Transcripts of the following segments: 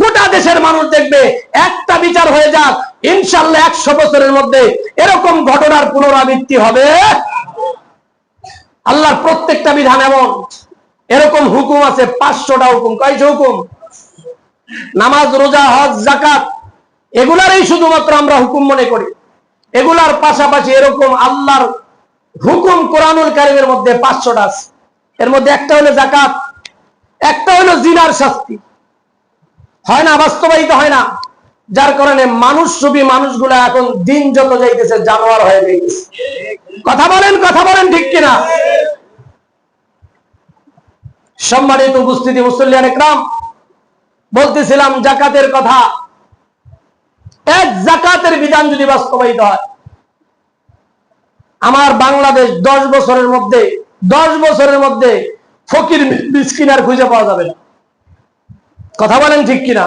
গোটা দেশের মানুষ দেখবে, একটা বিচার হয়ে যাক, ইনশাল্লাহ একশো বছরের মধ্যে এরকম ঘটনার পুনরাবৃত্তি হবে। আল্লাহর প্রত্যেকটা বিধান এমন, এরকম হুকুম আছে, পাঁচশোটা হুকুম। কয়শো হুকুম? নামাজ, রোজা, হজ জাকাত এগুলারই শুধুমাত্র আমরা হুকুম মনে করি। এগুলার পাশাপাশি এরকম আল্লাহর হুকুম কোরআনুল কারিমের মধ্যে পাঁচশোটা আছে। এর মধ্যে একটা হলো জাকাত একটা হলো জিনার শাস্তি। হয় না, বাস্তবায়িত হয় না। যার কারণে মানুষ ছবি, মানুষগুলা এখন দিন যত যাইতেছে, জানোয়ার হয়ে যাইতেছে। কথা বলেন কথা বলেন ঠিক কিনা? সম্মানিত উপস্থিতি, মুসল্লিয়ান একরাম, বলতেছিলাম জাকাতের কথা। এক জাকাতের বিধান যদি বাস্তবায়িত হয়, আমার বাংলাদেশ দশ বছরের মধ্যে, দশ বছরের মধ্যে ফকির মিসকিন আর খুঁজে পাওয়া যাবে না। কথা বলেন ঠিক কিনা?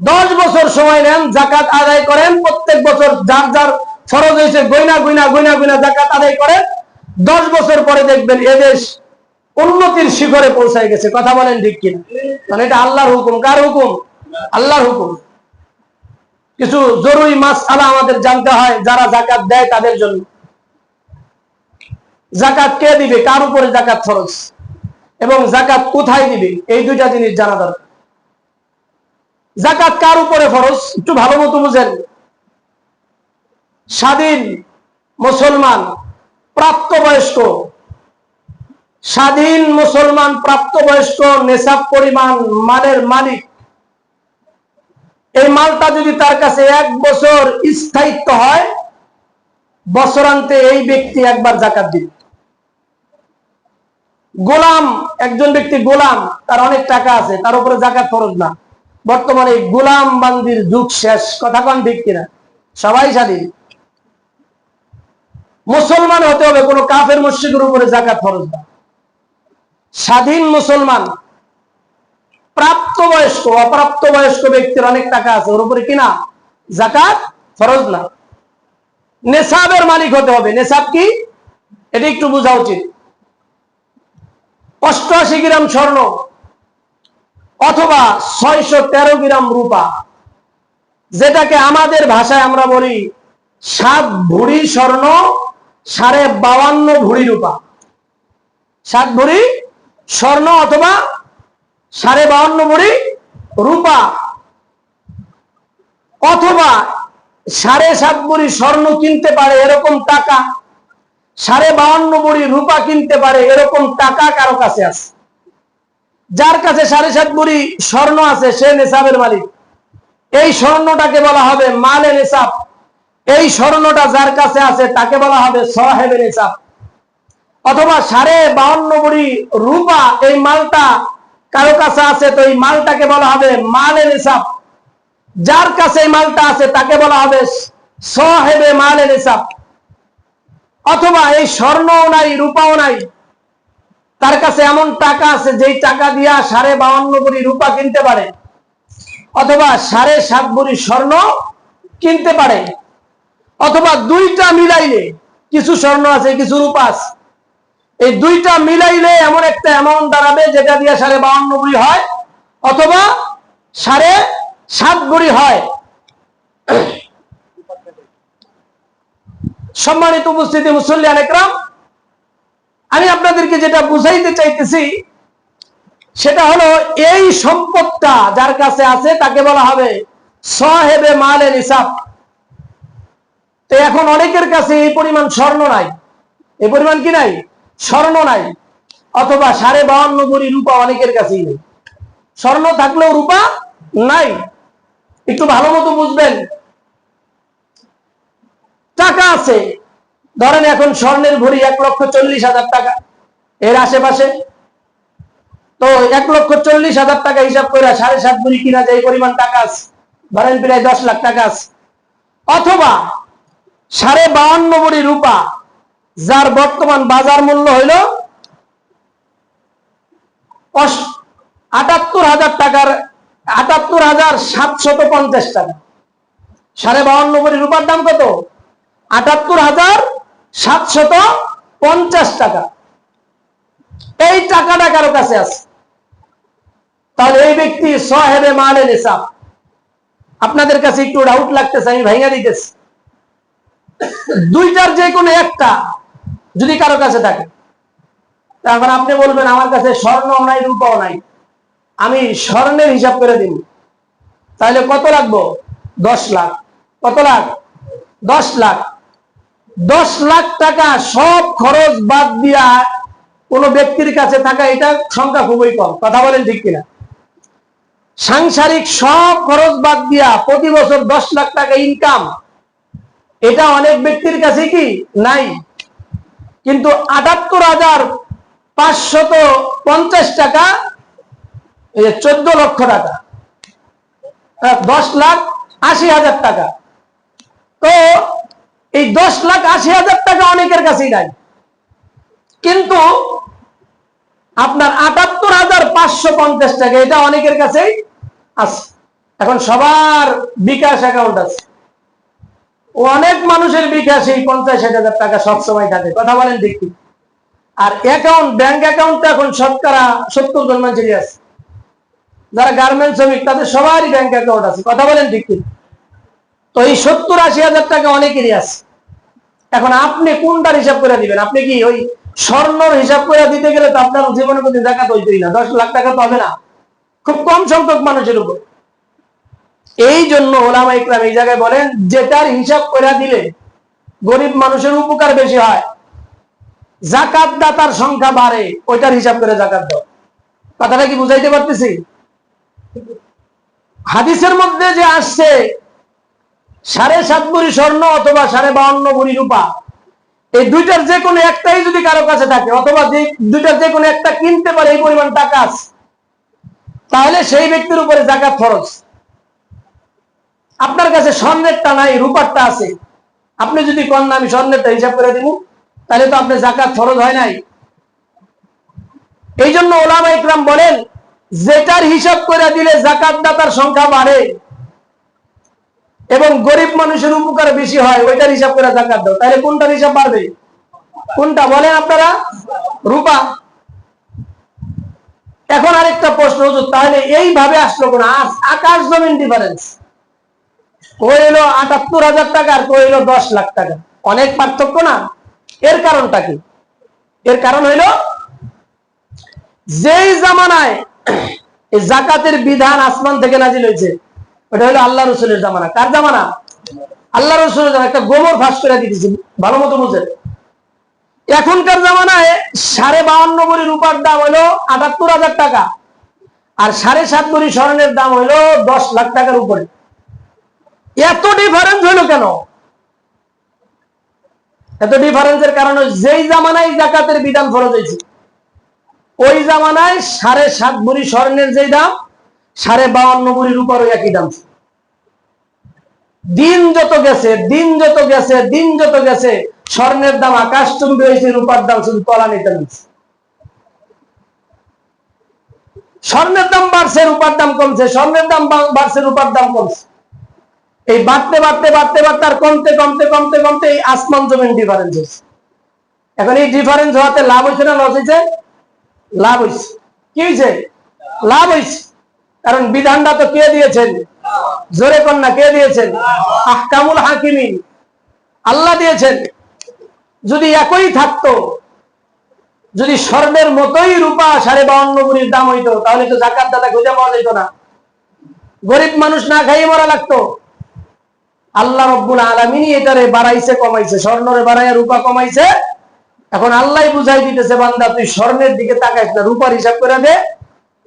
দশ বছর সময় নেন, জাকাত আদায় করেন, প্রত্যেক বছর যার যার ফরজ হয়েছে গইনা গইনা গইনা গইনা জাকাত আদায় করেন। দশ বছর পরে দেখবেন এদেশ উন্নতির শিখরে পৌঁছায় গেছে। কথা বলেন ঠিক কিনা? মানে এটা আল্লাহর হুকুম। কার হুকুম? আল্লাহর হুকুম। কিছু জরুরি মাস আলা আমাদের জানতে হয়, যারা জাকাত দেয় তাদের জন্য। জাকাত কে দিবে? কার উপরে জাকাত ফরজ? এবং জাকাত কোথায় দিবে? এই দুইটা জিনিস জানা দরকার। জাকাত কার উপরে ফরজ? একটু ভালো মতো বুঝেন। স্বাধীন মুসলমান প্রাপ্তবয়স্ক। স্বাধীন মুসলমান প্রাপ্তবয়স্ক নেশাব পরিমাণ মালের মালিক। এই মালটা যদি তার কাছে এক বছর স্থায়িত্ব হয়, বছরান্তে এই ব্যক্তি একবার জাকাত দিবে। গোলাম, একজন ব্যক্তি গোলাম, তার অনেক টাকা আছে, তার উপরে জাকাত ফরজ না। বর্তমানে গোলাম বান্দির যুগ শেষ। কথা কন ঠিক কিনা? সবাই স্বাধীন মুসলমান হতে হবে, কোনো কাফের মসজিদের উপরে জাকাত ফরজ না। স্বাধীন মুসলমান, প্রাপ্তবয়স্ক, অপ্রাপ্তবয়স্ক ব্যক্তির অনেক টাকা আছে, ওর উপরে কিনা? জাকাত ফরজ না। নেশাবের মালিক হতে হবে। নেশাব কি? এটা একটু বোঝা উচিত। অষ্টআশি গ্রাম স্বর্ণ। অথবা ছয়শো তেরো গ্রাম রূপা। যেটাকে আমাদের ভাষায় আমরা বলি সাত ভুড়ি স্বর্ণ, সাড়ে বাউান্ন ভুড়ি রূপা। সাত ভুড়ি স্বর্ণ অথবা সাড়ে বাউান্ন ভুড়ি রূপা। অথবা সাড়ে সাত ভরি স্বর্ণ কিনতে পারে এরকম টাকা, সাড়ে বাউান্ন ভরি রূপা কিনতে পারে এরকম টাকা কারও কাছে আছে। যার কাছে সাড়ে সাত ভরি স্বর্ণ আছে, সে নেশাবের মালিক। এই স্বর্ণটাকে বলা হবে মালে নেশাব এই স্বর্ণটা যার কাছে আছে, তাকে বলা হবে সহেবে নেশাব অথবা সাড়ে বাউন্ন ভরি রূপা, এই মালটা কারও কাছে আছে, তো এই মালটাকে বলা হবে মালে নেশাব যার কাছে এই মালটা আছে, তাকে বলা হবে সহেবে মালে নেশাব অথবা এই স্বর্ণও নাই, রূপাও নাই তার কাছে এমন টাকা আছে, যেই টাকা দিয়া সাড়ে বাউন্ন ভরি রূপা কিনতে পারে। অথবা সাড়ে সাত ভরি স্বর্ণ কিনতে পারে। অথবা দুইটা মিলাইলে, কিছু স্বর্ণ আছে, কিছু রূপা আছে। এই দুইটা মিলাইলে এমন একটা অ্যামাউন্ট দাঁড়াবে, যেটা দিয়ে সাড়ে বাউন্ন ভরি হয়, অথবা সাড়ে সাত ভরি হয়। সম্মানিত উপস্থিতি মুসল্লিয়ান একরাম আমি আপনাদেরকে যেটা বুঝাইতে চাইতেছি, সেটা হলো এই সম্পদটা যার কাছে আছে, তাকে বলা হবে সহেবে মালে নিসাব। তো এখন অনেকের কাছে এই পরিমাণ স্বর্ণ নাই। এই পরিমাণ কি নাই? স্বর্ণ নাই। অথবা সাড়ে বাউন্ন ভরি রূপা অনেকের কাছেই নেই। স্বর্ণ থাকলেও রূপা নাই। একটু ভালো মতো বুঝবেন। টাকা আছে। ধরেন এখন স্বর্ণের ভরি এক লক্ষ চল্লিশ হাজার টাকা, এর আশেপাশে। তো এক লক্ষ চল্লিশ হাজার টাকা হিসাব করে সাড়ে সাত ভরি কিনা যায় পরিমাণ টাকা ধরেন প্রায় দশ লাখ টাকা আছে। অথবা সাড়ে বাউন্ন ভরি রূপা, যার বর্তমান বাজার মূল্য হইল আটাত্তর হাজার টাকার, আটাত্তর হাজার সাতশত পঞ্চাশ টাকা। সাড়ে বাউন্ন ভরি রূপার দাম কত? আটাত্তর হাজার সাতশত পঞ্চাশ টাকা। এই টাকাটা কারও কাছে আছে? তাহলে এই ব্যক্তি সাহেবে মালে নিসাব আপনাদের কাছে একটু ডাউট লাগতেছে, আমি ভাইঙা দিতেছি। দুইটার যে কোনো একটা যদি কারও কাছে থাকে। তারপর আপনি বলবেন, আমার কাছে স্বর্ণ নাই, রূপাও নাই। আমি স্বর্ণের হিসাব করে দিব। তাহলে কত লাগবো? দশ লাখ। কত লাখ? দশ লাখ। দশ লাখ টাকা সব খরচ বাদ দিয়া কোনো ব্যক্তির কাছে থাকা, এটা সংখ্যা খুবই কম। কথা বলেন ঠিক কিনা? সাংসারিক সব খরচ বাদ দিয়া প্রতি বছর দশ লাখ টাকা ইনকাম এটা অনেক ব্যক্তির কাছে কি? নাই। কিন্তু আটাত্তর হাজার পাঁচশত পঞ্চাশ টাকা চোদ্দ লক্ষ টাকা দশ লাখ আশি হাজার টাকা। তো এই দশ লাখ আশি হাজার টাকা অনেকের কাছেই নাই। কিন্তু আপনার আটাত্তর হাজার পাঁচশো পঞ্চাশ টাকা, এটা অনেকের কাছেই আছে। এখন সবার বিকাশ অ্যাকাউন্ট আছে। অনেক মানুষের বিকাশ এই পঞ্চাশ হাজার টাকা সবসময় থাকে। কথা বলেন কি? আর অ্যাকাউন্ট ব্যাংক অ্যাকাউন্ট এখন শতকরা সত্তর জন মানুষেরই আছে। যারা গার্মেন্ট শ্রমিক, তাদের সবারই ব্যাংক অ্যাকাউন্ট আছে। কথা বলেন কি? তো এই সত্তর আশি হাজার টাকা অনেকেরই আছে। এখন আপনি কোনটার হিসাব করে দিবেন? আপনি কি ওই স্বর্ণর হিসাব করে দিতে গেলে তো আপনার জীবনে কোনো জায়গা হইতেই না। দশ লাখ টাকা তো হবে না। খুব কম সংখ্যক মানুষের উপর। এই জন্য ওলামা ইকরাম এই জায়গায় বলেন, যেটার হিসাব করে দিলে গরিব মানুষের উপকার বেশি হয় জাকাত দাতার সংখ্যা বাড়ে, ওইটার হিসাব করে জাকাত দাও। কথাটা কি বুঝাইতে পারতেছি? হাদিসের মধ্যে যে আসছে সাড়ে সাত ভরি স্বর্ণ অথবা সাড়ে বাউন্ন ভরি রূপা। এই দুইটার যে কোনো একটাই যদি কারও কাছে থাকে, অথবা যে দুইটার যে কোনো একটা কিনতে পারে এই পরিমাণ টাকা আছে, তাহলে সেই ব্যক্তির উপরে জাকাত খরচ আপনার কাছে স্বর্ণেরটা নাই, রূপারটা আছে। আপনি যদি কন আমি স্বর্ণেরটা হিসাব করে দিব, তাহলে তো আপনি জাকাত খরচ হয় নাই। এই জন্য ওলামা ইকরাম বলেন, যেটার হিসাব করে দিলে জাকাত দাতার সংখ্যা বাড়ে। এবং গরিব মানুষের উপকার বেশি হয়, ওইটার হিসাব করে জাকাত দাও। তাহলে কোনটার হিসাব বাড়বে? কোনটা বলেন আপনারা? রূপা। এখন আরেকটা প্রশ্ন, হুজুর, তাহলে এইভাবে আসলো কোন? আকাশ জমিন ডিফারেন্স কইলো আটাত্তর হাজার টাকা আর কইলো দশ লাখ টাকা? অনেক পার্থক্য না? এর কারণটা কি? এর কারণ হইল, যেই জামানায় জাকাতের বিধান আসমান থেকে নাজিল হয়েছে ওটা হলো আল্লাহ রসুলের জামানা। কার জামানা? আল্লাহ রসুলের জামানা। একটা গোবর ফাঁস করে দিতেছি ভালো মতো বুঝেন। এখনকার জামানায় সাড়ে বাউন্ন ভরি রূপার দাম হলো আটাত্তর হাজার টাকা। আর সাড়ে সাত ভরি স্বর্ণের দাম হলো দশ লাখ টাকার উপরে। এত ডিফারেন্স হইল কেন? এত ডিফারেন্সের কারণ হলো যেই জামানায় জাকাতের বিধান ফরজ হয়েছে, ওই জামানায় সাড়ে সাত ভরি স্বর্ণের যেই দাম সাড়ে বাউন্ন ভরি রূপারও একই দাম দিন যত গেছে, দিন যত গেছে, দিন যত গেছে, স্বর্ণের দাম আকাশ চুম্বি হয়েছে, রূপার দাম শুধু তলানিতে নামছে স্বর্ণের দাম বাড়ছে, রূপার দাম কমছে, স্বর্ণের দাম বাড়ছে, রূপার দাম কমছে। এই বাড়তে বাড়তে বাড়তে বাড়তে আর কমতে কমতে কমতে কমতে এই আসমান জমিন ডিফারেন্স হয়েছে। এখন এই ডিফারেন্স হওয়াতে লাভ হয়েছে না লস হয়েছে? লাভ হয়েছে। কি হয়েছে? লাভ হয়েছে। কারণ বিধানটা তো কে দিয়েছেন? জোরে কন্যা কে দিয়েছেন? আহকামুল হাকিমিন। আল্লাহ দিয়েছেন। যদি একই থাকতো, যদি স্বর্ণের মতোই রূপা সাড়ে বাউন্ন গুণির দাম হইতো, তাহলে তো জাকাত দাদা খুঁজে পাওয়া যেত না। গরিব মানুষ না খাইয়ে মরা লাগতো। আল্লাহ রব্বুল আলমিনই এটারে বাড়াইছে, কমাইছে। স্বর্ণরে বাড়াইয়া রূপা কমাইছে। এখন আল্লাহ বুঝাই দিতেছে, বান্দা, তুই স্বর্ণের দিকে তাকাইস না, রূপার হিসাব করে দে।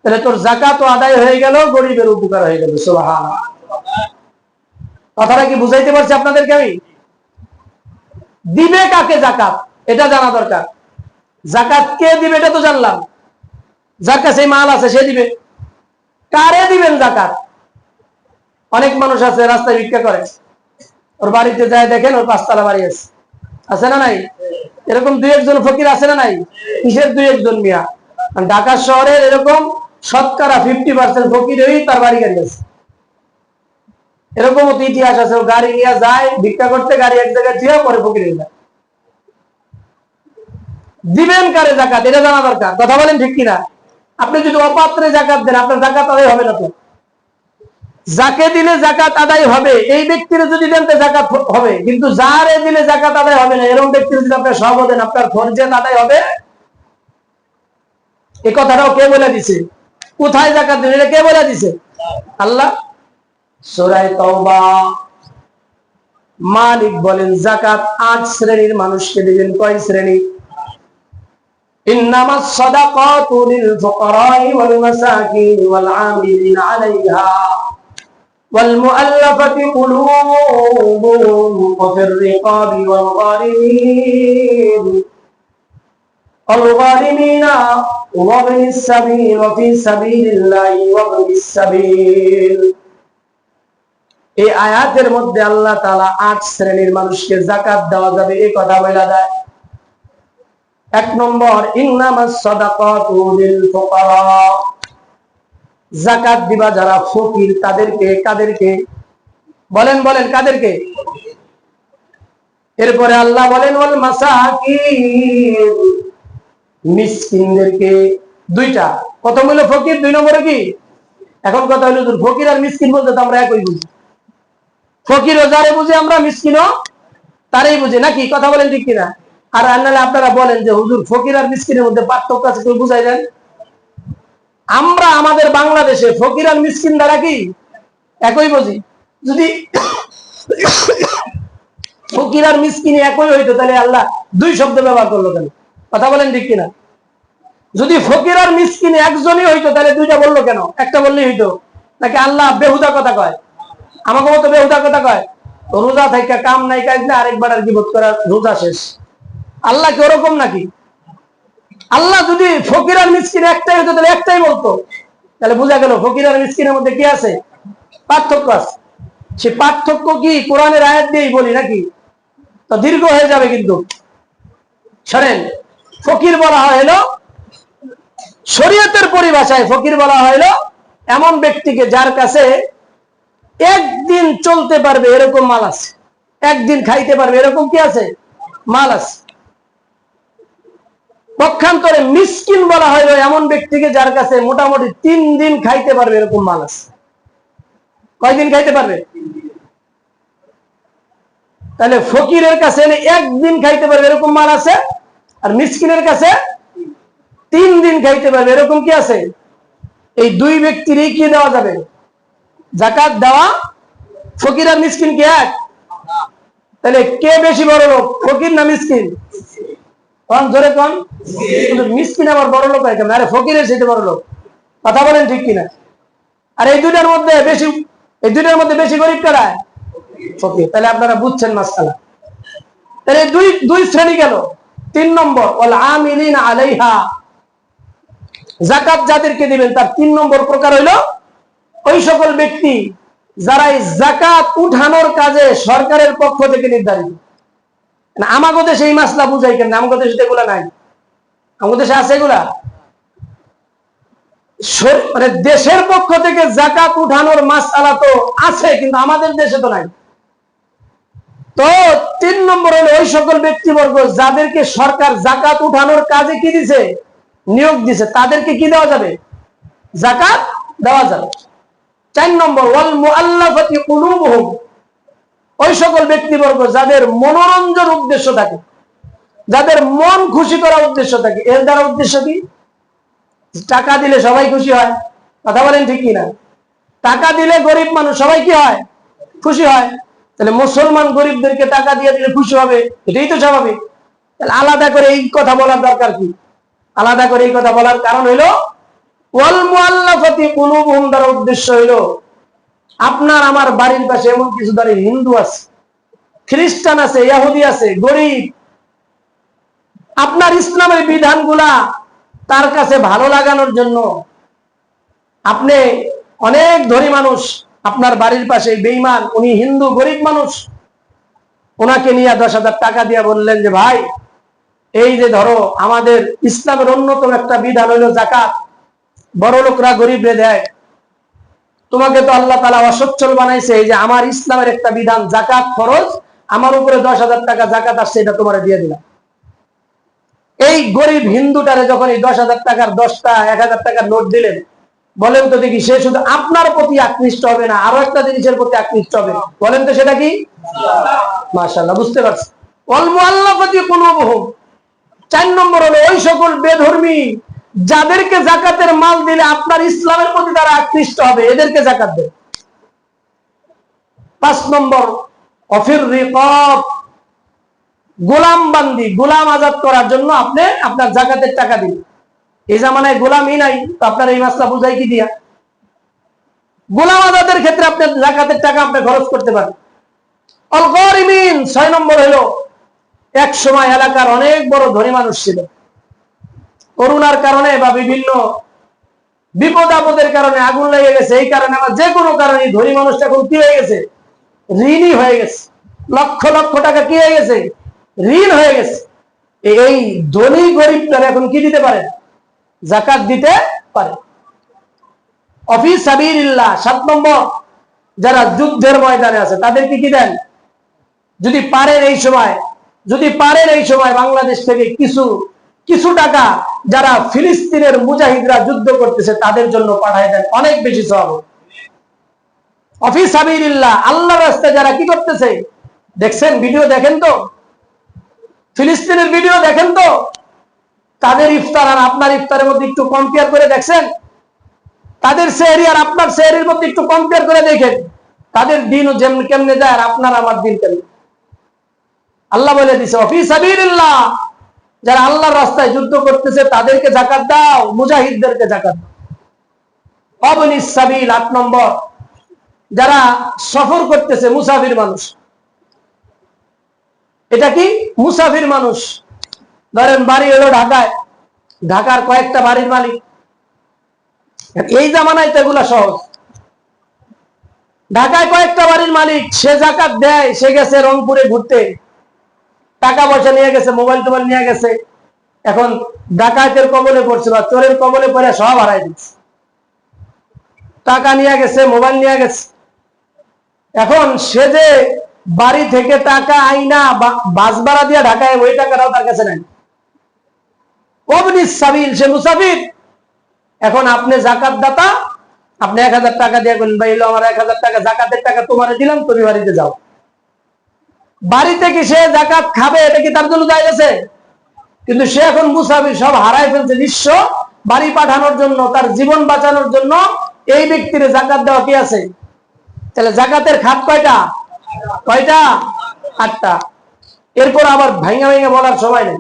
তাহলে তোর জাকাত আদায় হয়ে গেল, গরিবের উপকার হয়ে গেল কথাটা কি বুঝাইতে পারছি আপনাদেরকে আমি? দিবে কাকে জাকাত এটা জানা দরকার। জাকাত কে দিবে এটা তো জানলাম। যার কাছে মাল আছে, সে দিবে। কারে দিবেন জাকাত অনেক মানুষ আছে, রাস্তায় ভিক্ষা করে। ওর বাড়িতে যায়, দেখেন ওর পাঁচতলা বাড়ি আছে। আছে না নাই? এরকম দুই একজন ফকির আছে না নাই? কিসের দুই একজন মিয়া? ঢাকা শহরের এরকম শতকরা ফিফটি পার্সেন্ট ফকির হয়েই তার বাড়ি গাড়ি আছে। এরকম ইতিহাস আছে গাড়ি নিয়ে যায়, ভিক্ষা করতে গাড়ি এক জায়গায় দিয়ে পরে ফকির হয়ে যায়। দিবেন কারে জাকাত? এটা জানা দরকার। কথা বলেন ঠিক কিনা? আপনি যদি অপাত্রে জাকাত দেন, আপনার জাকাত আদায় হবে না তো। যাকে দিলে জাকাত আদায় হবে, এই ব্যক্তির যদি দেন জাকাত হবে। কিন্তু যারে দিলে জাকাত আদায় হবে না, এরকম ব্যক্তির যদি আপনার সব দেন, আপনার ফরজেত আদায় হবে? এ কথাটাও কে বলে দিছে? কোথায় জাকাত দিলেন এটা কে বলে দিছে আল্লাহ সোরাই তওবা মালিক বলেন জাকাত আট শ্রেণীর মানুষকে দিবেন কয় শ্রেণী إنما الصدقات للفقراء والمساكين والعاملين عليها والمؤلفة قلوبهم وفي الرقاب والغارمين الغارمين وابن السبيل وفي سبيل الله وابن السبيل এই আয়াতের মধ্যে আল্লাহ তালা আট শ্রেণীর মানুষকে জাকাত দেওয়া যাবে এই কথা বলা দেয় এক নম্বর ইন্নামাস সাদাকাতু লিল ফুকারা জাকাত দিবা যারা ফকির তাদেরকে কাদেরকে বলেন বলেন কাদেরকে এরপরে আল্লাহ বলেন ওয়াল মাসাকিন মিসকিনদেরকে দুইটা। প্রথম হলো ফকির? দুই নম্বরে কি? এখন কথা হলো ফকির আর মিসকিন বলতে তো আমরা একই বুঝি। ফকিরও যারে বুঝি, আমরা মিসকিনও তারই বুঝি। নাকি? কথা বলেন ঠিক কিনা? আর আন্নালে আপনারা বলেন যে, হুজুর, ফকির আর মিসকিনের মধ্যে পার্থক্য আছে, কেউ বুঝাই দেন? আমরা আমাদের বাংলাদেশে ফকির আর মিসকিন দ্বারা কি? একই বুঝি। যদি ফকির আর মিসকিন একই হইতো, তাহলে আল্লাহ দুই শব্দ ব্যবহার করল কেন? কথা বলেন ঠিক কিনা? যদি ফকির আর মিসকিন একজনই হইতো, তাহলে দুইটা বলল কেন? একটা বললেই হইতো। নাকি আল্লাহ বেহুদা কথা কয়? আমাকে মতো বেহুদা কথা কয়? রোজা থেকে কাম নাই, কাজ না আরেকবার আর কি বোধ করা রোজা শেষ। আল্লাহ কি ওরকম নাকি? আল্লাহ যদি ফকির আর মিসকিন একটাই হইতো, তাহলে একটাই বলতো। তাহলে বোঝা গেল, ফকির আর মিসকিনের মধ্যে কি আছে? পার্থক্য আছে। সে পার্থক্য কি কোরআনের আয়াত দিয়েই বলি নাকি? তো দীর্ঘ হয়ে যাবে কিন্তু। শোনেন ফকির বলা হলো শরীয়তের পরিভাষায় ফকির বলা হলো এমন ব্যক্তিকে যার কাছে একদিন চলতে পারবে এরকম মাল আছে, একদিন খাইতে পারবে এরকম কি আছে? মাল আছে। পক্ষান্তরে মিসকিন বলা হয় এমন ব্যক্তিকে যার কাছে মোটামুটি তিন দিন খাইতে পারবে এরকম মাল আছে। কয়দিন খাইতে পারবে? তাহলে ফকিরের কাছে একদিন খাইতে পারবে এরকম মাল আছে আর মিসকিনের কাছে তিন দিন খাইতে পারবে, এরকম কি আছে? এই দুই ব্যক্তিরই কি দেওয়া যাবে? জাকাত দেওয়া? ফকির আর মিসকিন কি এক? তাহলে কে বেশি বড় লোক, ফকির না মিসকিন? কন, জোরে কন? মিসকিন আবার বড় লোক হয় আরে ফকিরের সেটা বড় লোক। কথা বলেন ঠিক কিনা? আর এই দুইটার মধ্যে বেশি, এই দুইটার মধ্যে বেশি গরিব কারা? ফকির। তাহলে আপনারা বুঝছেন মাসখালা তাহলে দুই দুই শ্রেণি গেল। তিন নম্বর আলাইহা। জাকাত যাদেরকে দিবেন, তার তিন নম্বর প্রকার হইল, ওই সকল ব্যক্তি যারা এই জাকাত উঠানোর কাজে সরকারের পক্ষ থেকে নির্ধারিত। আমাগো দেশে এই মাসলা বুঝাই কেন আমাগো দেশে এগুলা নাই। আমাগো দেশে আছে এগুলা? মানে দেশের পক্ষ থেকে জাকাত উঠানোর মাসালা তো আছে, কিন্তু আমাদের দেশে তো নাই। তো তিন নম্বর হলো ওই সকল ব্যক্তিবর্গ যাদেরকে সরকার জাকাত উঠানোর কাজে কি দিছে? নিয়োগ দিছে। তাদেরকে কি দেওয়া যাবে? জাকাত দেওয়া যাবে। চার নম্বর, ওয়াল মুআল্লাফাতি কুলুবুহুম। ওই সকল ব্যক্তিবর্গ যাদের মনোরঞ্জন উদ্দেশ্য থাকে, যাদের মন খুশি করার উদ্দেশ্য থাকে, এর দ্বারা উদ্দেশ্য কি? টাকা দিলে সবাই খুশি হয়। কথা বলেন ঠিক কি না টাকা দিলে গরিব মানুষ সবাই কি হয়? খুশি হয়। তাহলে মুসলমান গরিবদেরকে টাকা দিয়ে দিলে খুশি হবে, এটাই তো স্বাভাবিক। তাহলে আলাদা করে এই কথা বলার দরকার কি? আলাদা করে এই কথা বলার কারণ হইল উদ্দেশ্য আপনার আমার বাড়ির পাশে এমন কিছু ধরে হিন্দু আছে, খ্রিস্টান আছে ইহুদি আছে, গরিব, আপনার ইসলামের বিধানগুলা তার কাছে ভালো লাগানোর জন্য আপনি অনেক ধনী মানুষ আপনার বাড়ির পাশে বেইমান উনি হিন্দু, গরিব মানুষ। ওনাকে নিয়ে দশ হাজার টাকা দিয়ে বললেন যে, ভাই, এই যে ধরো, আমাদের ইসলামের অন্যতম একটা বিধান হইল জাকাত বড় লোকরা গরিবরে দেয়। তোমাকে তো আল্লাহ তালা অসচ্ছল বানাইছে। এই যে আমার ইসলামের একটা বিধান জাকাত খরচ আমার উপরে দশ হাজার টাকা জাকাত আসছে, এটা তোমার দিয়ে দিলাম। এই গরিব হিন্দুটারে যখন এই দশ হাজার টাকার দশটা, এক হাজার টাকার নোট দিলেন বলেন তো দেখি, সে শুধু আপনার প্রতি আকৃষ্ট হবে না, আরও একটা জিনিসের প্রতি আকৃষ্ট হবে। বলেন তো সেটা কি? মাশাল্লাহ বুঝতে পারছি অল্প আল্লাহ প্রতি কোন চার নম্বর হলো, ওই সকল বেধর্মী যাদেরকে জাকাতের মাল দিলে আপনার ইসলামের প্রতি তারা আকৃষ্ট হবে, এদেরকে জাকাত দেবে পাঁচ নম্বর, অফির রিকব। গোলাম বান্দি গোলাম আজাদ করার জন্য আপনি আপনার জাকাতের টাকা দিন এই জামানায় গোলামই নাই, তো আপনার এই মাসটা বুঝাই কি দিয়া? গোলাম আজাদের ক্ষেত্রে আপনার জাকাতের টাকা আপনি খরচ করতে পারেন। ছয় নম্বর হলো, এক সময় এলাকার অনেক বড় ধনী মানুষ ছিল। করোনার কারণে বা বিভিন্ন বিপদ আপদের কারণে আগুন লেগে গেছে, এই কারণে বা যে কোনো কারণে ধনী মানুষটা এখন কি হয়ে গেছে? ঋণই হয়ে গেছে। লক্ষ লক্ষ টাকা কি হয়ে গেছে? ঋণ হয়ে গেছে। এই ধনী গরিবটার এখন কি দিতে পারে জাকাত দিতে পারে। অফিস সাবিরিল্লাহ সাত নম্বর যারা যুদ্ধের ময়দানে আছে, তাদেরকে কি দেন? যদি পারেন এই সময়, যদি পারেন এই সময় বাংলাদেশ থেকে কিছু কিছু টাকা যারা ফিলিস্তিনের মুজাহিদরা যুদ্ধ করতেছে, তাদের জন্য পাঠায় দেন, অনেক বেশি সব অফিস সাবিরিল্লাহ আল্লাহ রাস্তায় যারা কি করতেছে? দেখছেন, ভিডিও দেখেন তো? ফিলিস্তিনের ভিডিও দেখেন তো? তাদের ইফতার আর আপনার ইফতারের মধ্যে একটু কম্পেয়ার করে দেখছেন? তাদের সেহরি আর আপনার সেহরির মধ্যে একটু কম্পেয়ার করে দেখেন। তাদের দিনও যেমন কেমনে যায় আর আপনার আমার দিন কেমনে? আল্লাহ বলে দিছে অফিস সাবিরিল্লাহ যারা আল্লাহর রাস্তায় যুদ্ধ করতেছে, তাদেরকে জাকাত দাও, মুজাহিদদেরকে জাকাত দাও। অবনি সাবিল, আট নম্বর। যারা সফর করতেছে, মুসাফির মানুষ। এটা কি? মুসাফির মানুষ। ধরেন বাড়ি এলো ঢাকায়, ঢাকার কয়েকটা বাড়ির মালিক। এই জামানায় তো এগুলা সহজ। ঢাকায় কয়েকটা বাড়ির মালিক, সে জাকাত দেয়, সে গেছে রংপুরে ঘুরতে। টাকা পয়সা নিয়ে গেছে, মোবাইল টোবাইল নিয়ে গেছে। এখন ডাকাতের কবলে পড়ছে বা চোরের কবলে পড়ে সব হারাই দিচ্ছে। টাকা নিয়ে গেছে, মোবাইল নিয়ে গেছে। এখন সে যে বাড়ি থেকে টাকা আইনা বাস ভাড়া দিয়ে ঢাকায়, ওই টাকাটাও তার কাছে নাই। সে মুসাফির। এখন আপনি জাকাত দাতা আপনি এক হাজার টাকা দিয়ে বললেন, ভাই আমার এক হাজার টাকা, জাকাতের টাকা দিলাম, তুমি বাড়িতে যাও। বাড়িতে কি সে জাকাত খাবে, এটা কি তার জন্য কিন্তু সে এখন মুসাফির, সব হারাই ফেলছে নিঃস্ব। বাড়ি পাঠানোর জন্য, তার জীবন বাঁচানোর জন্য এই ব্যক্তির জাকাত দেওয়া কি আছে? তাহলে জাকাতের খাত কয়টা? কয়টা? আটটা। এরপর আবার ভাইঙ্গা ভাইঙ্গা বলার সময় নেই।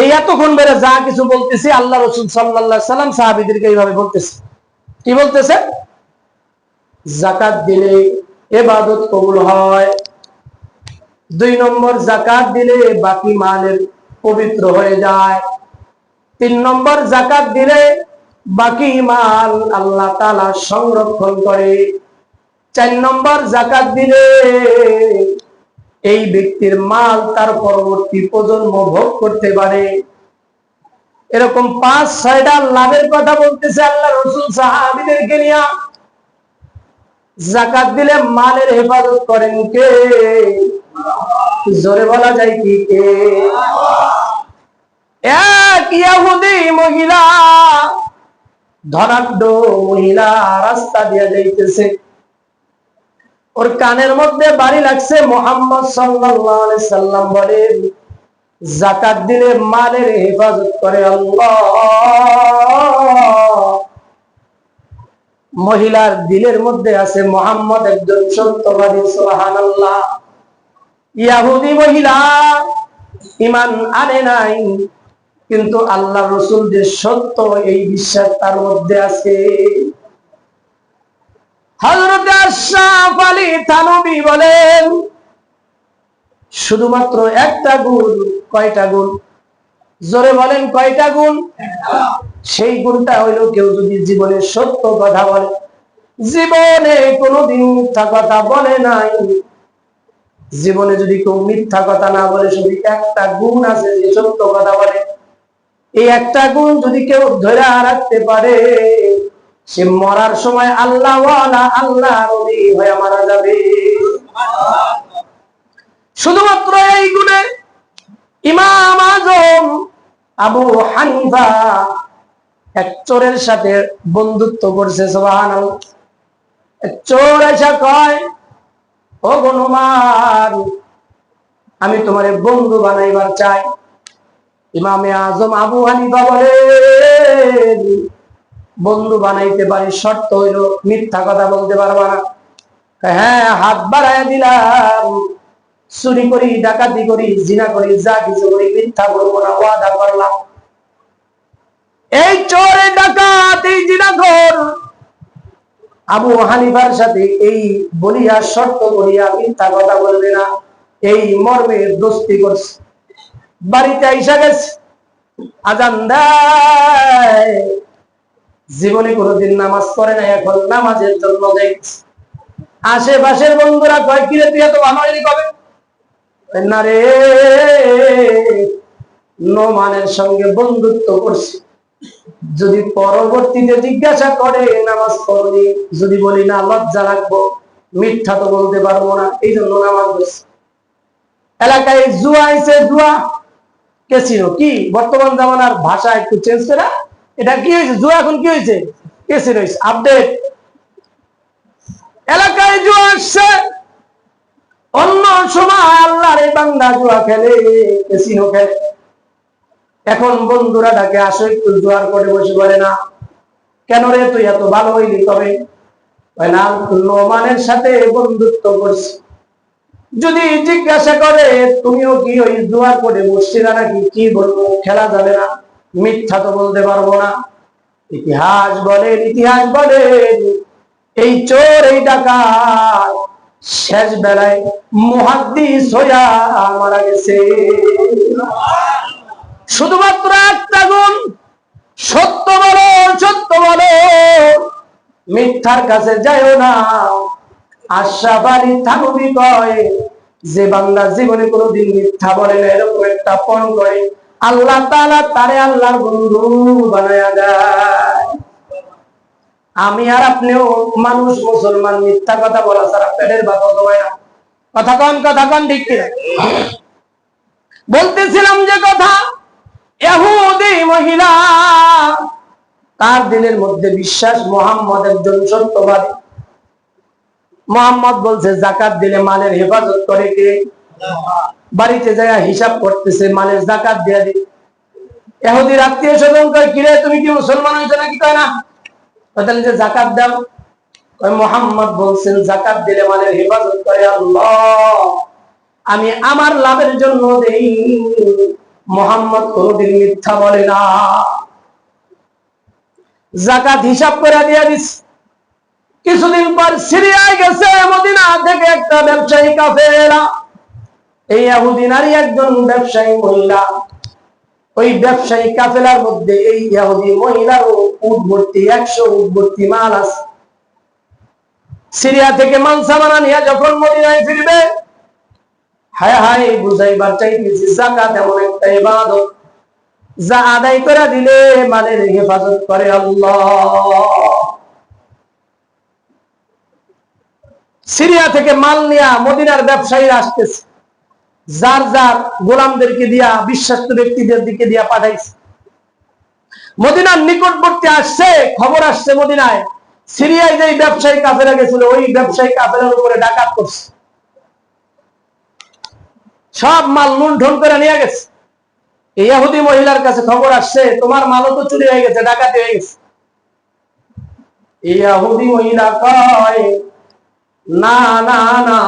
এই এতক্ষণ বেড়ে যা কিছু বলতেছি আল্লাহ রসুল সাল্লাহ সাল্লাম সাহাবিদেরকে এইভাবে বলতেছে। কি বলতেছে? জাকাত দিলে এবাদত কবুল হয়। দুই নম্বর, জাকাত দিলে বাকি মালের পবিত্র হয়ে যায়। তিন নম্বর, জাকাত দিলে বাকি মাল আল্লাহ সংরক্ষণ করে। চার নম্বর, জাকাত দিলে এই ব্যক্তির মাল তার পরবর্তী প্রজন্ম ভোগ করতে পারে। এরকম পাঁচ, ছয়টা লাভের কথা বলতেছে আল্লাহ রসুল সাহাবিদেরকে নিয়ে। জাকাত দিলে মালের হেফাজত করেন কে? জোরে বলা যায় কি কে? এক ইয়াহুদি মহিলা, ধনাঢ্য মহিলা রাস্তা দিয়ে যাইতেছে। ওর কানের মধ্যে বাড়ি লাগছে মোহাম্মদ সাল্লাম বলেন জাকাত দিলে মালের হেফাজত করে মহিলার দিলের মধ্যে আছে মোহাম্মদ একজন সত্যবাদী, সুবহানাল্লাহ। ইয়াহুদি মহিলা ইমান আনে নাই, কিন্তু আল্লাহ রসুল যে সত্য এই বিশ্বাস তার মধ্যে আছে। বলেন, শুধুমাত্র একটা গুণ, কয়টা গুণ? জোরে বলেন, কয়টা গুণ? সেই গুণটা হইল কেউ যদি জীবনে সত্য কথা বলে। জীবনে কোনোদিন মিথ্যা কথা বলে নাই। জীবনে যদি কেউ মিথ্যা কথা না বলে, শুধু একটা গুণ আছে যে সত্য কথা বলে। এই একটা গুণ যদি কেউ ধরে রাখতে পারে সে মরার সময় আল্লাহ আল্লাহ হয়ে মারা যাবে। শুধুমাত্র এই গুণে ইমাম আজম, আবু হানিফা এক চোরের সাথে বন্ধুত্ব করছে সোহান চোর এসে কয়, ও গনুমান আমি তোমার বন্ধু বানাইবার চাই। ইমামে আজম আবু হানিফা বলে বন্ধু বানাইতে পারি, শর্ত হইল মিথ্যা কথা বলতে পারবা না। হ্যাঁ হাত বাড়ায় দিলাম। চুরি করি, ডাকাতি করি, জিনা করি, যা কিছু করি, মিথ্যা করব না, ওয়াদা করলাম। এই চোরে ডাকাত এই আবু হানিফার সাথে এই বলিয়া, শর্ত করিয়া মিথ্যা কথা বলবে না। এই মর্মে দোস্তি করছে। বাড়িতে আইসা গেছে। আজান দেয়। জীবনে কোনোদিন নামাজ পড়ে না এখন নামাজের জন্য দেখছি আশেপাশের বন্ধুরা কয় কিরে তুই এত ভালো কবে? না রে, নোমানের সঙ্গে বন্ধুত্ব করছি। যদি পরবর্তীতে জিজ্ঞাসা করে, নামাজ পড়নি, যদি বলি, না, লজ্জা রাখব মিথ্যা তো বলতে পারব না, এই জন্য নামাজ পড়ছি। এলাকায় জুয়া আইছে, জুয়া। কেসিনো কি? বর্তমান জামানার ভাষা একটু চেঞ্জ করে। এটা কি হয়েছে? জুয়া এখন কি হয়েছে? কেসিনো হয়েছে আপডেট এলাকায় জুয়া আসছে। অন্য সময় আল্লাহর এই বান্দা জুয়া খেলে কেসিনো খেলে এখন বন্ধুরা ডাকে, আসো, একটু জোয়ার করে বসে বলে না। কেন রে, তুই এত ভালো হইলি তবে? না সাথে বন্ধুত্ব করছি। যদি জিজ্ঞাসা করে, তুমিও কি ওই জোয়ার করে বসছিলা নাকি? কি বলব? খেলা যাবে না। মিথ্যা তো বলতে পারব না। ইতিহাস বলেন ইতিহাস বলেন, এই চোর, এই ডাকাত শেষ বেলায় মুহাদ্দিস হইয়া মারা গেছে। শুধুমাত্র একটা গুণ, সত্য বলো সত্য বলো, মিথ্যার কাছে যাইও না। আশা বাড়ি থাকুবি কয়, যে বাংলা জীবনে কোনোদিন মিথ্যা বলে না, এরকম একটা পণ করে আল্লাহ তাআলা তারে আল্লাহর বন্ধু বানায়া দেয়। আমি আর আপনিও মানুষ, মুসলমান, মিথ্যা কথা বলা ছাড়া পেটের ভাত হয় না। কথা কন কথা কন ঠিক বলতেছিলাম যে কথা এহুদি মহিলা, তার দিনের মধ্যে বিশ্বাস মোহাম্মদ একজন সত্যবাদী। মোহাম্মদ বলছে, জাকাত দিলে মালের হেফাজত করে কে? বাড়িতে যায় হিসাব করতেছে মালের জাকাত দিয়ে দি এহুদির আত্মীয় স্বজন কয়, কিরে, তুমি কি মুসলমান হয়েছে নাকি? কয়, না। তাহলে যে জাকাত দাও। কয়, মোহাম্মদ বলছেন জাকাত দিলে মালের হেফাজত করে আল্লাহ। আমি আমার লাভের জন্য দেই। মোহাম্মদ কোনদিন মিথ্যা বলে না। জাকাত হিসাব করে দিয়ে দিস কিছুদিন পর সিরিয়ায় গেছে, মদিনা থেকে একটা ব্যবসায়ী কাফেরা এই আহুদিনারই একজন ব্যবসায়ী মহিলা। ওই ব্যবসায়ী কাফেলার মধ্যে এই ইহুদি মহিলার উট একশো উট মাল আছে। সিরিয়া থেকে মাল সামানা নিয়ে যখন মদিনায় ফিরবে, হায় হায় বুঝাইবার চাইতেছি জাকাত এমন একটা ইবাদত, যা আদায় করে দিলে মালের হেফাজত করে আল্লাহ। সিরিয়া থেকে মাল নিয়া মদিনার ব্যবসায়ী আসতেছে। যার যার গোলামদেরকে দিয়া, বিশ্বাস্ত ব্যক্তিদের দিকে দিয়া পাঠাইছে। মদিনার নিকটবর্তী আসছে, খবর আসছে মদিনায়, সিরিয়ায় যে ব্যবসায়ী কাফেরা গেছিল, ওই ব্যবসায়ী কাফেরার উপরে ডাকাত করছে। সব মাল লুণ্ঠন করে নিয়ে গেছে। এই ইহুদি মহিলার কাছে খবর আসছে, তোমার মালও তো চুরি হয়ে গেছে, ডাকাতি হয়ে গেছে। এই ইহুদি মহিলা কয়, না না না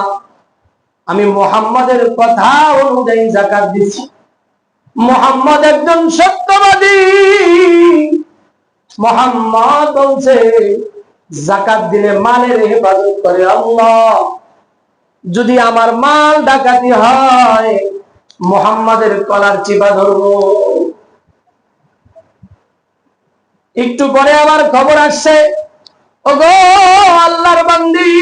আমি মোহাম্মদের কথা অনুযায়ী জাকাত দিচ্ছি। মোহাম্মদ একজন সত্যবাদী। মোহাম্মদ বলছে জাকাত দিলে মালের হেফাজত করে আল্লাহ। যদি আমার মাল ডাকাতি হয়, মোহাম্মদের কলার চিপা ধরব। একটু পরে আবার খবর আসছে, ওগো আল্লাহর বান্দি।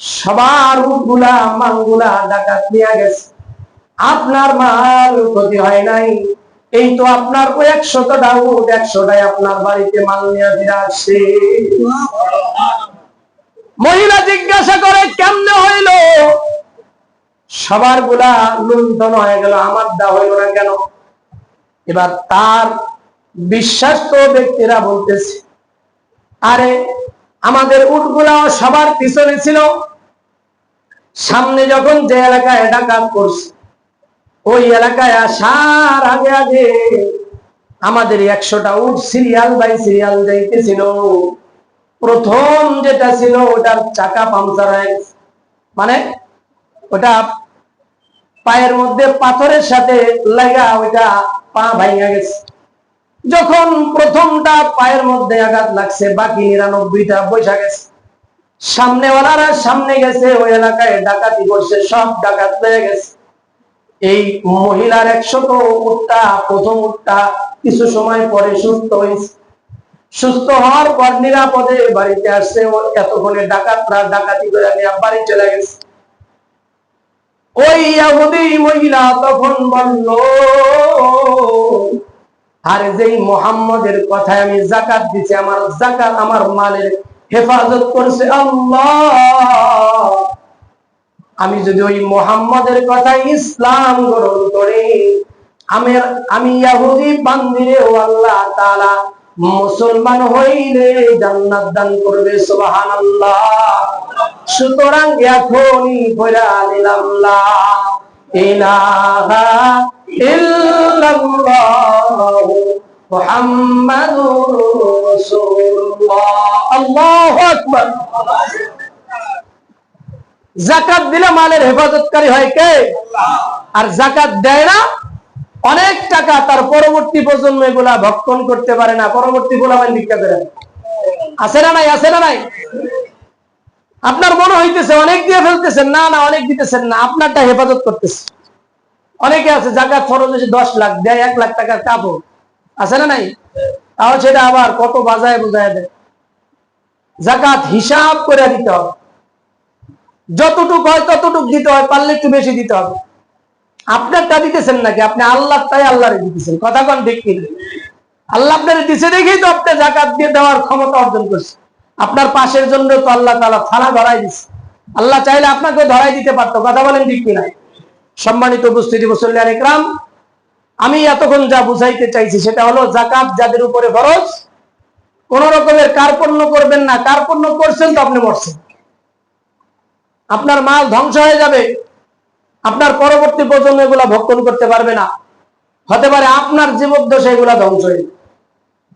সবার উটগুলা মালগুলা ডাকাত নিয়ে গেছে। আপনার মাল ক্ষতি হয় নাই। এই তো আপনার ওই একশোটা উট একশোটাই আপনার বাড়িতে মাল নিয়ে ফিরে আসছে। মহিলা জিজ্ঞাসা করে, কেমনে হইল? সবারগুলা লুণ্ঠন হয়ে গেল, আমার দা হইল না কেন? এবার তার বিশ্বাস তো ব্যক্তিরা বলতেছে। আরে আমাদের উটগুলা সবার পিছনে ছিল। সামনে যখন যে এলাকায় ডাকাত করছে, ওই এলাকায় আসার আগে আগে আমাদের একশোটা উট সিরিয়াল বাই সিরিয়াল যাইতেছিল। প্রথম যেটা ছিল, ওটার চাকা পাংচার হয়ে মানে ওটা পায়ের মধ্যে পাথরের সাথে লাগা ওইটা পা ভাঙা গেছে। যখন প্রথমটা পায়ের মধ্যে আঘাত লাগছে, বাকি নিরানব্বইটা বৈশা গেছে। সামনেওয়ালারা সামনে গেছে, ওই এলাকায় ডাকাতি করছে, সব ডাকাত হয়ে গেছে। এই মহিলার একশত উটটা, প্রথম উটটা কিছু সময় পরে সুস্থ হয়েছে। সুস্থ হওয়ার পর নিরাপদে বাড়িতে আসছে, ও এতক্ষণে ডাকাতরা ডাকাতি করে নিয়ে বাড়ি চলে গেছে। ওই মহিলা তখন বলল আর যেই মোহাম্মদের কথায় আমি জাকাত দিছি, আমার জাকাত আমার মালের হেফাজত করছে আল্লাহ। আমি যদি ওই মোহাম্মদের কথা ইসলাম গ্রহণ করি, আমি আমি ইয়াহুদি বান্দিরে ও আল্লাহ তাআলা মুসলমান হইলে জান্নাত দান করবে, সুবহানাল্লাহ। সুতরাং এখনই কইরা নিলাম জাকাত দিলে মালের হেফাজতকারী হয় কে? আর জাকাত দেয় না, অনেক টাকা তার পরবর্তী প্রজন্ম এগুলা ভক্ষণ করতে পারে না। পরবর্তী গোলামের আছে না নাই? আছে না নাই? আপনার মনে হইতেছে অনেক দিয়ে ফেলতেছেন, না না, অনেক দিতেছেন না, আপনারটা হেফাজত করতেছে। অনেকে আছে, জাকাত খরচ হচ্ছে দশ লাখ, দেয় এক লাখ টাকার কাপড়। আছে না নাই? তাও সেটা আবার কত বাজায় বোঝায় দেয়। জাকাত হিসাব করে দিতে হবে। যতটুক হয় ততটুক দিতে হয়, পারলে একটু বেশি দিতে হবে। আপনারটা দিতেছেন নাকি? আপনি আল্লাহ তাই আল্লাহরে দিতেছেন। কথা কন ঠিক আল্লাহ আপনার দিছে দেখেই তো আপনি জাকাত দিয়ে দেওয়ার ক্ষমতা অর্জন করছে আপনার পাশের জন্য তো আল্লাহ তালা থালা ধরাই দিচ্ছে আল্লাহ চাইলে আপনাকে ধরাই দিতে পারতো, কথা বলেন ঠিক কি নাই সম্মানিত উপস্থিতি মুসল্লিয়ান ইকরাম আমি এতক্ষণ যা বুঝাইতে চাইছি সেটা হলো জাকাত যাদের উপরে খরচ কোন রকমের কার্পণ্য করবেন না, কার্পণ্য করছেন তো আপনি মরছেন। আপনার মাল ধ্বংস হয়ে যাবে, আপনার পরবর্তী প্রজন্ম এগুলা ভক্ষণ করতে পারবে না। হতে পারে আপনার জীবদ্দশা এগুলা ধ্বংস হয়ে যাবে।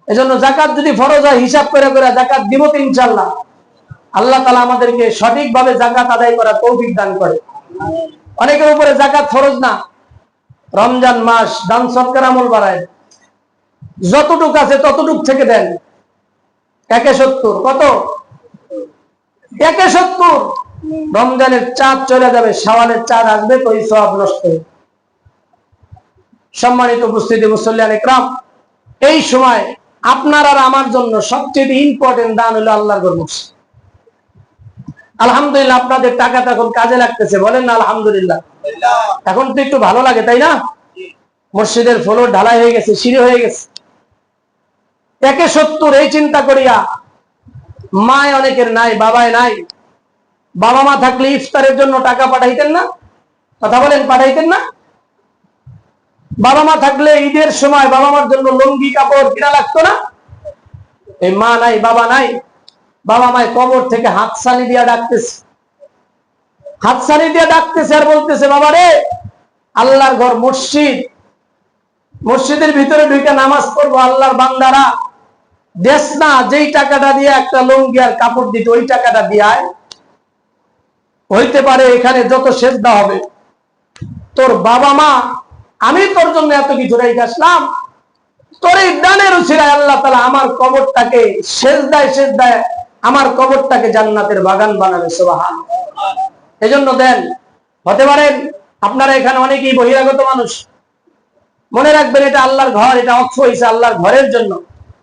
এজন্য জাকাত যদি ফরজ হয়, হিসাব করে করে জাকাত দিব তো ইনশাল্লাহ আল্লাহ তালা আমাদেরকে সঠিকভাবে জাকাত আদায় করার তৌফিক দান করে। অনেকের উপরে জাকাত ফরজ না। রমজান মাস, দান সৎকার আমল বাড়ায়। যতটুক আছে ততটুক থেকে দেন। একে সত্তর কত? একে সত্তর রমজানের চাঁদ চলে যাবে, শাওয়ালের চাঁদ আসবে, তো সব নষ্ট। সম্মানিত উপস্থিতি মুসল্লিয়ান ইকরাম এই সময় আপনার আর আমার জন্য সবচেয়ে ইম্পর্টেন্ট দান হলো আল্লাহর ঘর মসজিদ আলহামদুলিল্লাহ আপনাদের টাকাটা এখন কাজে লাগতেছে, বলেন না আলহামদুলিল্লাহ। এখন তো একটু ভালো লাগে, তাই না? মসজিদের ফ্লোর ঢালাই হয়ে গেছে, সিঁড়ি হয়ে গেছে। একে সত্তর, এই চিন্তা করিয়া মায় অনেকের নাই, বাবায় নাই। বাবা মা থাকলে ইফতারের জন্য টাকা পাঠাইতেন না? কথা বলেন, পাঠাইতেন না? বাবা মা থাকলে ঈদের সময় বাবা মার জন্য লুঙ্গি, কাপড় কিনা লাগতো না? এই মা নাই, বাবা নাই। বাবা মায় কবর থেকে হাত সানি দিয়া ডাকতেছে। হাত সানি দিয়া ডাকতেছে আর বলতেছে, বাবা রে, আল্লাহর ঘর মসজিদ। মসজিদের ভিতরে দুইটা নামাজ পড়ব, আল্লাহর বান্দারা। দেশ না, যেই টাকাটা দিয়ে একটা লুঙ্গি আর কাপড় দিত, ওই টাকাটা দিয়ায় হইতে পারে এখানে যত সেজদা হবে। তোর বাবা মা আমি তোর জন্য এত কিছু রেখে আসলাম। তোর এই দানের উচিরায় আল্লাহ তালা আমার কবরটাকে সেজদায় সেজদায় আমার কবরটাকে জান্নাতের বাগান বানাবে, সোবাহান। এজন্য দেন, হতে পারেন আপনারা এখানে অনেকেই বহিরাগত মানুষ। মনে রাখবেন এটা আল্লাহর ঘর, এটা অক্ষ হয়েছে আল্লাহর ঘরের জন্য।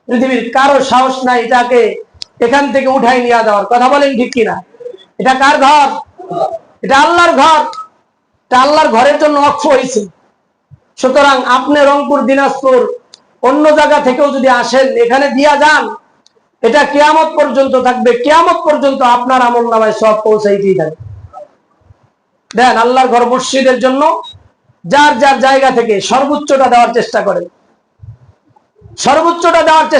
পৃথিবীর কারও সাহস নাই এটাকে এখান থেকে উঠাই নিয়ে যাওয়ার। কথা বলেন ঠিক কিনা? এটা কার ঘর? এটা আল্লাহর ঘর। এটা আল্লাহর ঘরের জন্য অক্ষ হয়েছে সুতরাং আপনি রংপুর, দিনাজপুর, অন্য জায়গা থেকেও যদি আসেন, এখানে দিয়া যান, এটা কেয়ামত পর্যন্ত থাকবে। কেয়ামত পর্যন্ত আপনার আমল নামায় সব পৌঁছাইতেই থাকবে। দেন আল্লাহর ঘর মসজিদের জন্য যার যার জায়গা থেকে সর্বোচ্চটা দেওয়ার চেষ্টা করেন। সর্বোচ্চটা দেওয়ার চেষ্টা